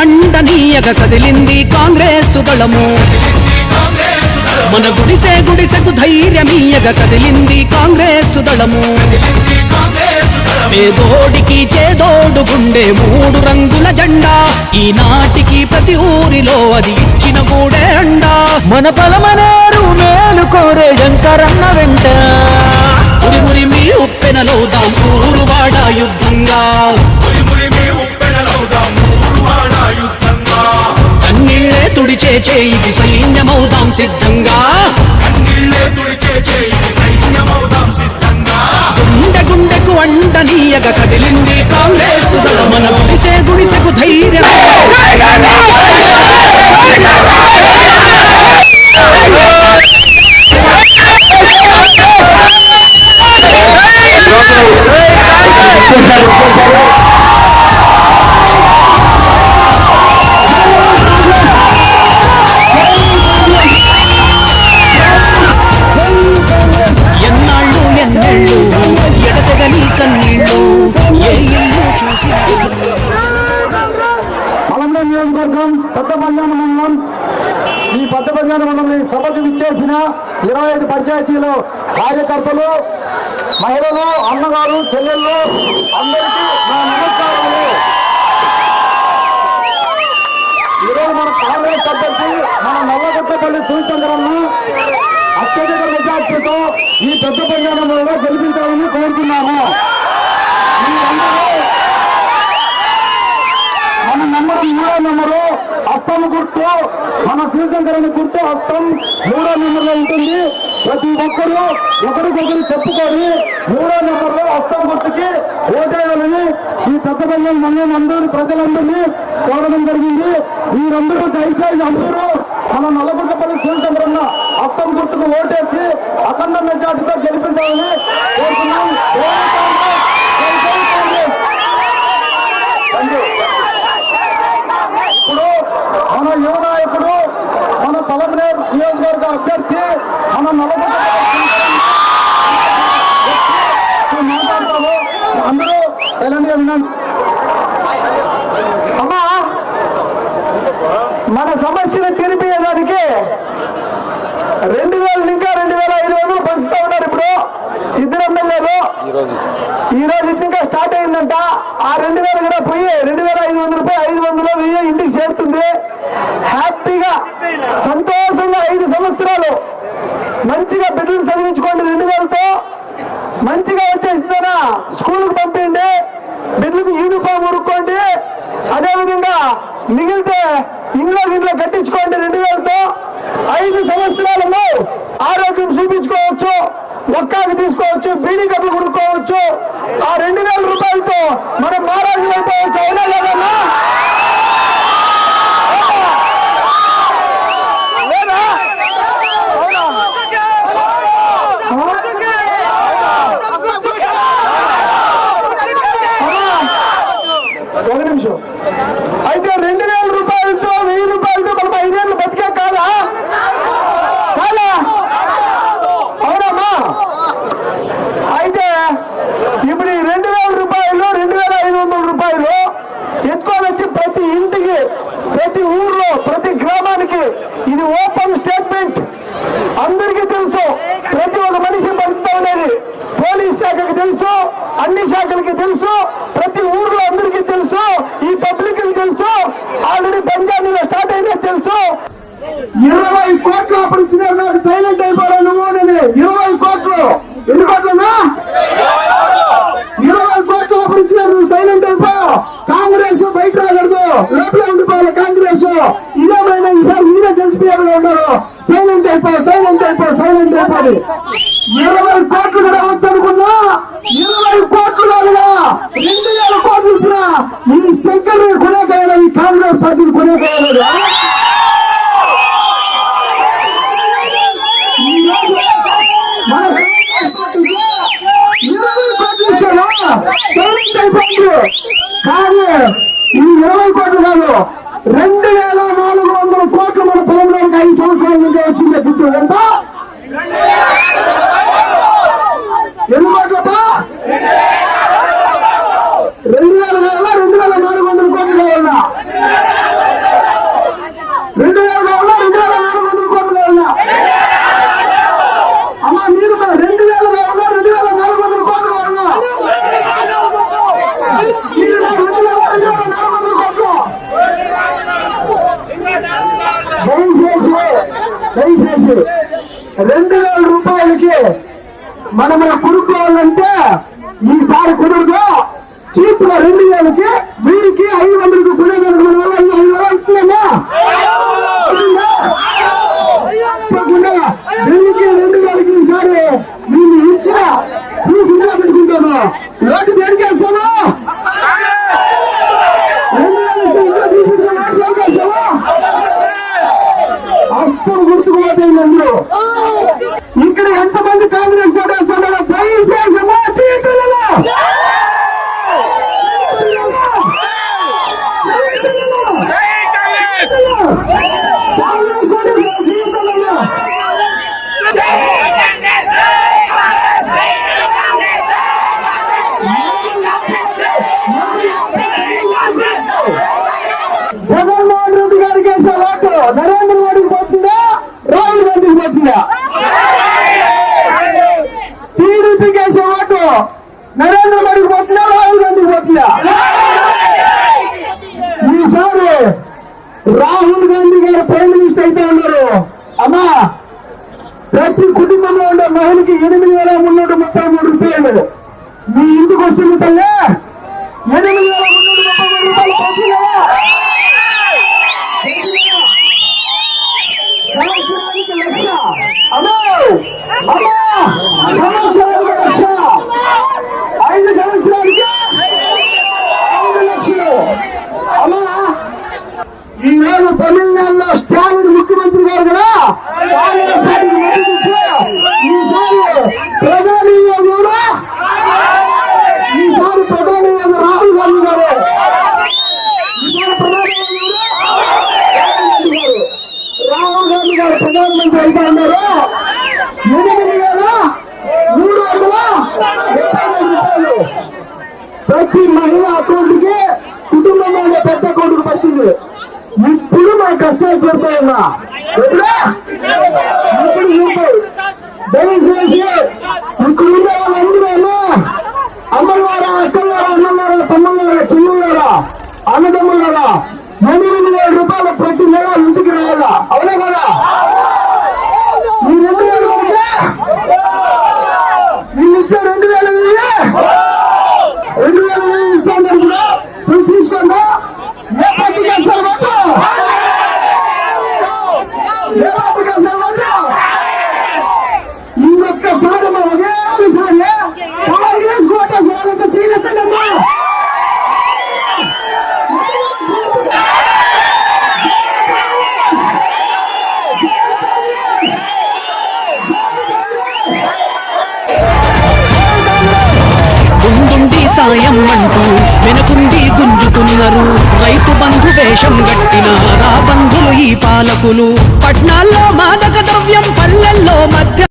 అండనీయగ కదిలింది కాంగ్రెస్ దళము మన గుడిసె గుడిసెకు ధైర్యమీయగ కదిలింది కాంగ్రెస్ దళము పేదోడికి చేదోడు గుండె మూడు రంగుల జెండా. ఈనాటికి ప్రతి ఊరిలో అది ఇచ్చిన గూడే అండా. మన పలమనేరు మేలు కోరే శంకరన్న వెంట. ఉరిమురి మీ ఉప్పెనలో దాం ఊరువాడ యుద్ధంగా. ఊరువాడ యుద్ధంగా కన్నీళ్ళే తుడిచే చేయికి సైన్యమౌదాం సిద్ధంగా కన్నీళ్ళే తుడిచే చేయి సైన్యమవుదాం సిద్ధంగా గుండె గుండెకు అండనీయగ కదిలింది కాంగ్రెస్ దళ మన గుడిసె గుడిసెకు ధైర్యం పెద్ద బంజాన మండలం ఈ పెద్ద బంజాన మండలం సభకు ఇచ్చేసిన ఇరవై ఐదు పంచాయతీలు కార్యకర్తలు మహిళలు అన్నగారు చెల్లెళ్ళు అందరికీ నా నమస్కారాలు ఈరోజు మన కాంగ్రెస్ అభ్యర్థి మన నల్లగొట్టపల్లి సూచంద్రన్న అత్యధిక మెజార్టీతో ఈ పెద్ద పంజానంలో గెలిపించాలని కోరుతున్నాము మీరందరూ మన నెంబర్ మూడో నెంబరు హస్తం గుర్తు మన శ్రీశంకరుని గుర్తు హస్తం మూడో నెంబర్లో ఉంటుంది. ప్రతి ఒక్కరూ ఒకరికొకరు చెప్పుకొని మూడో నెంబర్లో హస్తం గుర్తుకి ఓటేయాలని ఈ పెద్ద బంధం మండలం అందరూ ప్రజలందరినీ కోరడం జరిగింది. మీరందరూ దయచేసి అందరూ మన నల్లగుంటపల్లి శ్రీశంకరన్న హస్తం గుర్తుకు ఓటేసి అఖండ మెజార్టీతో గెలిపించాలని కోరుతున్నాం జై కాంగ్రెస్! జై జై కాంగ్రెస్! Thank you. ఇప్పుడు మన యువ నాయకుడు మన పలమనేరు నియోజకవర్గ అభ్యర్థి మన నలభై మాట్లాడతాము అందరూ ఎలాంటి వినండి అమ్మా మన సమస్యను తీర్పియడానికి రెండు వేలు ఇంకా రెండు వేల ఐదు వందలు పంచుతా ఉన్నారు ఇప్పుడు ఇద్దరు ఎమ్మెల్యేలు ఈ రోజు ఇంకా ఆ రెండు వేలు కూడా పోయి రెండు వేల ఐదు వందల రూపాయలు ఐదు వందలు వెయ్యి ఇంటికి చేరుతుంది. హ్యాపీగా సంతోషంగా ఐదు సంవత్సరాలు మంచిగా బిడ్డలు చదివించుకోండి రెండు వేలతో. మంచిగా వచ్చేసిందనా స్కూల్కి పంపించండి బిడ్డలకు యూనిఫామ్ ఉరుక్కోండి. అదేవిధంగా మిగిలితే ఇంట్లో ఇంట్లో కట్టించుకోండి రెండు వేలతో. ఐదు సంవత్సరాలలో ఆరోగ్యం చూపించుకోవచ్చు. ఒక్కాకి తీసుకోవచ్చు బీడీ కప్పులు కొనుక్కోవచ్చు. ఆ రెండు వేల రూపాయలతో మనం మహారాజు అయిపోవచ్చు అవునా లేదన్నా లేదా? అవునా? ఒక నిమిషం అయితే రెండు వేల రూపాయలతో వెయ్యి రూపాయలతో మనం ఐదేళ్ళు బతికే కాదా కాదా అవునమ్మా అయితే ఇప్పుడు ఈ రెండు వేల రూపాయలు రెండు వేల ఐదు వందల రూపాయలు ఎత్తుకొని వచ్చి ప్రతి ఇంటికి ప్రతి ఊర్లో ప్రతి గ్రామానికి ఇది ఓపెన్ స్టేట్మెంట్. అందరికీ తెలుసు ప్రతి ఒక్క మనిషి పంచుతా ఉండేది పోలీస్ శాఖకి తెలుసు అన్ని శాఖలకి తెలుసు ప్రతి ఊర్లో అందరికీ తెలుసు ఈ పబ్లిక్ తెలుసు ఆల్రెడీ పంజాబీలో స్టార్ట్ అయినది తెలుసు. ఇరవై కోట్లు అప్పుడు ఇచ్చిన సైలెంట్ అయిపోరా నువ్వు ఇరవై కానీ ఇరవై కోట్లు కూడా వద్దనుకున్నా ఇరవై కోట్లు కాదుగా రెండు వేల కోట్లు ఇచ్చిన ఈ శంకర్ కొనేకైనా ఈ కాంగ్రెస్ పార్టీని కొనేకైనా కానీ ఈ ఇరవై కోట్లు కాదు రెండు దయచేసి రెండు వేల రూపాయలకి మనము కొనుక్కోవాలంటే ఈసారి కుదురుగా చీప్లో రెండు వేలకి వీరికి ఐదు వందలకు కొనేదానికి ఎనిమిది వేల మున్నూట ముప్పై మూడు రూపాయలు. మీ ఇంటికి వస్తుంది తల్లి ఎంత అన్నారు ఎనిమిది వేల మూడు వందల రూపాయలు. ప్రతి మహిళ అకౌంట్కి కుటుంబంలోనే పెద్ద అకౌంట్ పడుతుంది ఇప్పుడు మా కష్టాలు పడిపోయమ్మా ఎప్పుడా? ఇప్పుడు దయచేసి ఇక్కడున్న సాయం అంటూ వెనుకుండి గుంజుతున్నారు. రైతు బంధు వేషం గట్టిన రా బంధులు ఈ పాలకులు? పట్నాల్లో మాదక ద్రవ్యం పల్లెల్లో మధ్య